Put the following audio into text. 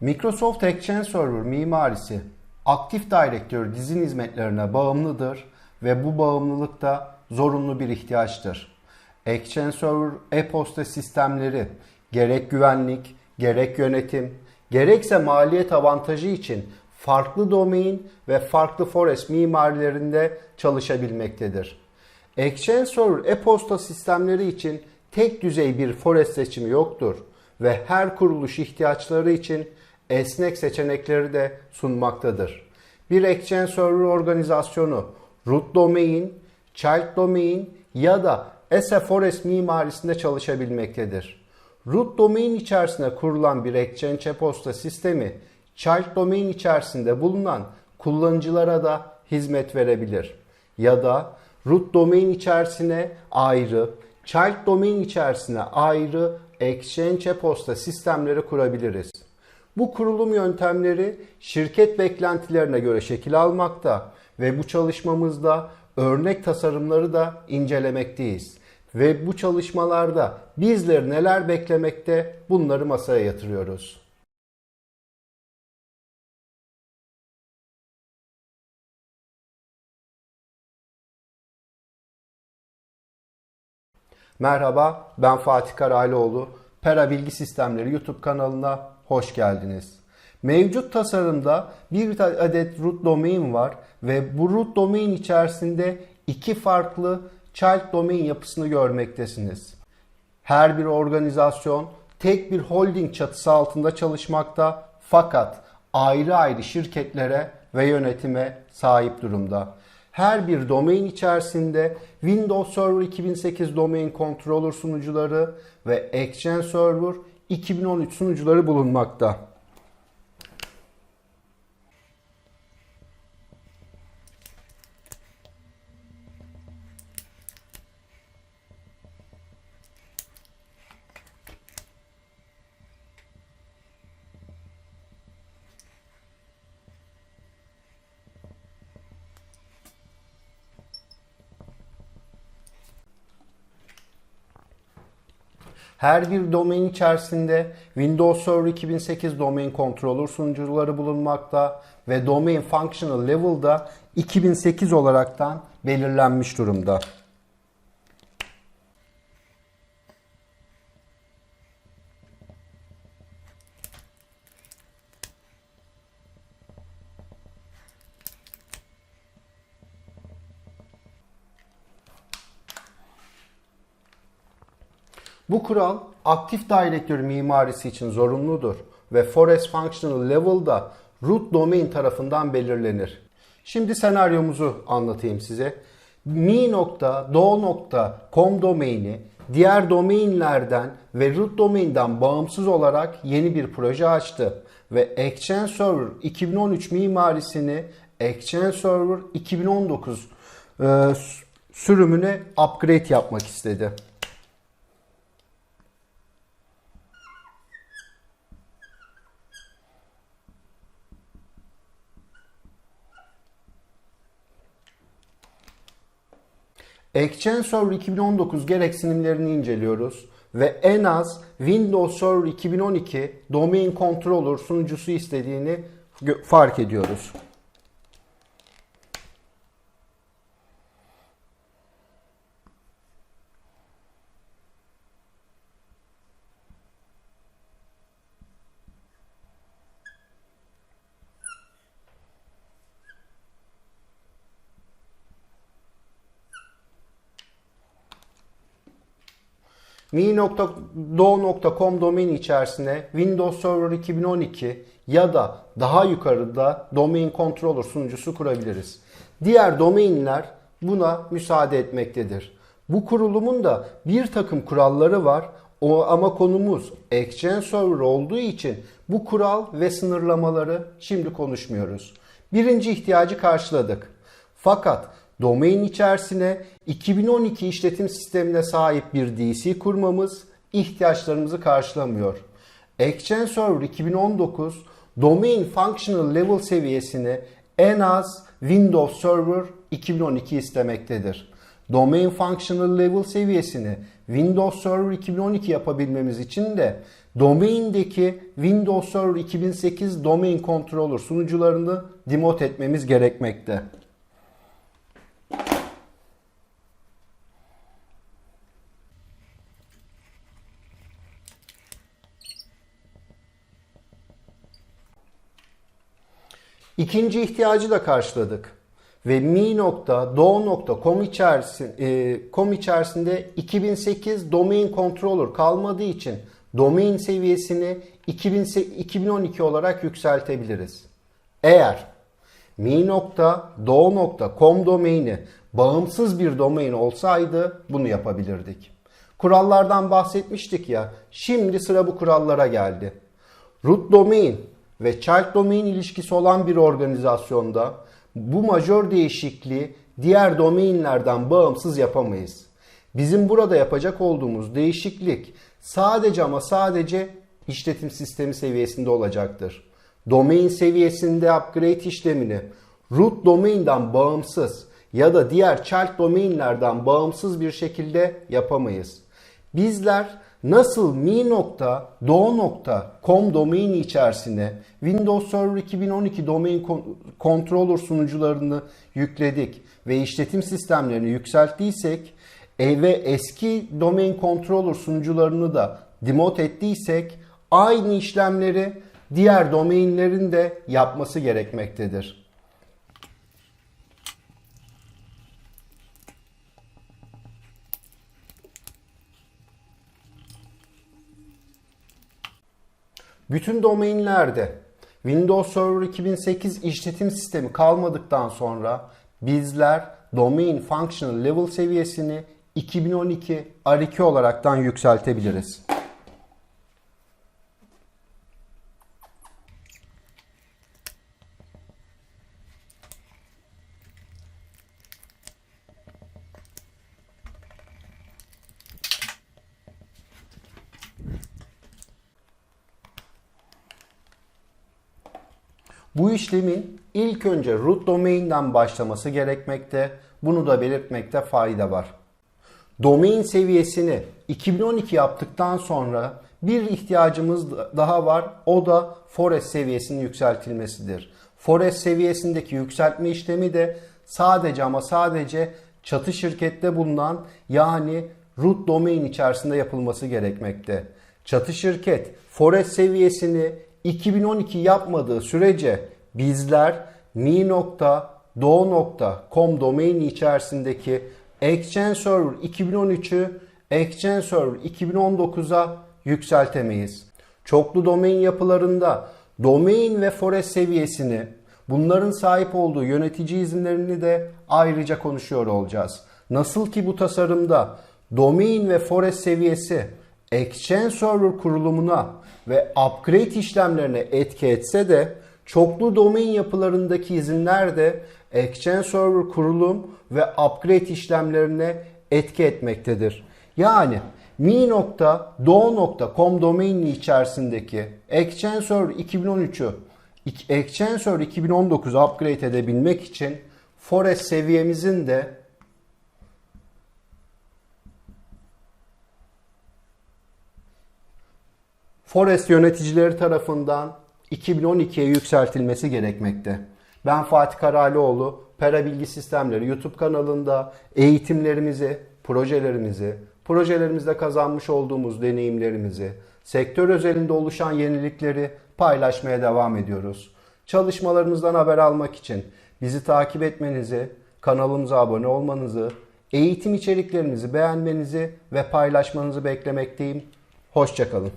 Microsoft Exchange Server mimarisi Active Directory dizin hizmetlerine bağımlıdır ve bu bağımlılık da zorunlu bir ihtiyaçtır. Exchange Server e-posta sistemleri gerek güvenlik, gerek yönetim, gerekse maliyet avantajı için farklı domain ve farklı forest mimarilerinde çalışabilmektedir. Exchange Server e-posta sistemleri için tek düzey bir forest seçimi yoktur ve her kuruluş ihtiyaçları için esnek seçenekleri de sunmaktadır. Bir Exchange Server organizasyonu root domain, child domain ya da forest mimarisinde çalışabilmektedir. Root domain içerisinde kurulan bir Exchange e-posta sistemi child domain içerisinde bulunan kullanıcılara da hizmet verebilir. Ya da root domain içerisine ayrı, child domain içerisine ayrı Exchange e-posta sistemleri kurabiliriz. Bu kurulum yöntemleri şirket beklentilerine göre şekil almakta ve bu çalışmamızda örnek tasarımları da incelemekteyiz. Ve bu çalışmalarda bizleri neler beklemekte bunları masaya yatırıyoruz. Merhaba, ben Fatih Karaylıoğlu. Pera Bilgi Sistemleri YouTube kanalına hoş geldiniz. Mevcut tasarımda bir adet root domain var ve bu root domain içerisinde iki farklı child domain yapısını görmektesiniz. Her bir organizasyon tek bir holding çatısı altında çalışmakta fakat ayrı ayrı şirketlere ve yönetime sahip durumda. Her bir domain içerisinde Windows Server 2008 Domain Controller sunucuları ve Exchange Server 2013 sunucuları bulunmakta. Her bir domain içerisinde Windows Server 2008 Domain Controller sunucuları bulunmakta ve Domain Functional Level'da 2008 olaraktan belirlenmiş durumda. Bu kural aktif Directory mimarisi için zorunludur ve Forest Functional Level'da root domain tarafından belirlenir. Şimdi senaryomuzu anlatayım size. mi.do.com domaini diğer domainlerden ve root domainden bağımsız olarak yeni bir proje açtı ve Exchange Server 2013 mimarisini Exchange Server 2019 e, sürümüne upgrade yapmak istedi. Exchange Server 2019 gereksinimlerini inceliyoruz ve en az Windows Server 2012 Domain Controller sunucusu istediğini fark ediyoruz. mi.do.com domain içerisine Windows Server 2012 ya da daha yukarıda Domain Controller sunucusu kurabiliriz. Diğer domainler buna müsaade etmektedir. Bu kurulumun da bir takım kuralları var. O ama konumuz Exchange Server olduğu için bu kural ve sınırlamaları şimdi konuşmuyoruz. Birinci ihtiyacı karşıladık. Fakat domain içerisine 2012 işletim sistemine sahip bir DC kurmamız ihtiyaçlarımızı karşılamıyor. Exchange Server 2019 Domain Functional Level seviyesini en az Windows Server 2012 istemektedir. Domain Functional Level seviyesini Windows Server 2012 yapabilmemiz için de domaindeki Windows Server 2008 domain controller sunucularını demote etmemiz gerekmekte. İkinci ihtiyacı da karşıladık. Ve mi.do.com içerisinde, e, içerisinde 2008 domain controller kalmadığı için domain seviyesini 2012 olarak yükseltebiliriz. Eğer mi.do.com domaini bağımsız bir domain olsaydı bunu yapabilirdik. Kurallardan bahsetmiştik ya. Şimdi sıra bu kurallara geldi. Root domain ve child domain ilişkisi olan bir organizasyonda bu majör değişikliği diğer domainlerden bağımsız yapamayız. Bizim burada yapacak olduğumuz değişiklik sadece ama sadece işletim sistemi seviyesinde olacaktır. Domain seviyesinde upgrade işlemini root domain'den bağımsız ya da diğer child domainlerden bağımsız bir şekilde yapamayız. Bizler nasıl mi.do.com domaini içerisine Windows Server 2012 domain controller sunucularını yükledik ve işletim sistemlerini yükselttiysek e ve eski domain controller sunucularını da demote ettiysek aynı işlemleri diğer domainlerin de yapması gerekmektedir. Bütün domainlerde Windows Server 2008 işletim sistemi kalmadıktan sonra bizler Domain Functional Level seviyesini 2012 R2 olaraktan yükseltebiliriz. Bu işlemin ilk önce root domain'den başlaması gerekmekte. Bunu da belirtmekte fayda var. Domain seviyesini 2012 yaptıktan sonra bir ihtiyacımız daha var. O da Forest seviyesinin yükseltilmesidir. Forest seviyesindeki yükseltme işlemi de sadece ama sadece çatı şirkette bulunan yani root domain içerisinde yapılması gerekmekte. Çatı şirket Forest seviyesini 2012 yapmadığı sürece bizler mi.do.com domaini içerisindeki Exchange Server 2013'ü Exchange Server 2019'a yükseltemeyiz. Çoklu domain yapılarında domain ve forest seviyesini bunların sahip olduğu yönetici izinlerini de ayrıca konuşuyor olacağız. Nasıl ki bu tasarımda domain ve forest seviyesi Exchange Server kurulumuna ve upgrade işlemlerine etki etse de çoklu domain yapılarındaki izinler de Exchange Server kurulum ve upgrade işlemlerine etki etmektedir. Yani mi.do.com domaini içerisindeki Exchange Server 2013'ü Exchange Server 2019 upgrade edebilmek için Forest seviyemizin de Forest yöneticileri tarafından 2012'ye yükseltilmesi gerekmekte. Ben Fatih Karalioğlu, Pera Bilgi Sistemleri YouTube kanalında eğitimlerimizi, projelerimizi, projelerimizde kazanmış olduğumuz deneyimlerimizi, sektör özelinde oluşan yenilikleri paylaşmaya devam ediyoruz. Çalışmalarımızdan haber almak için bizi takip etmenizi, kanalımıza abone olmanızı, eğitim içeriklerimizi beğenmenizi ve paylaşmanızı beklemekteyim. Hoşçakalın.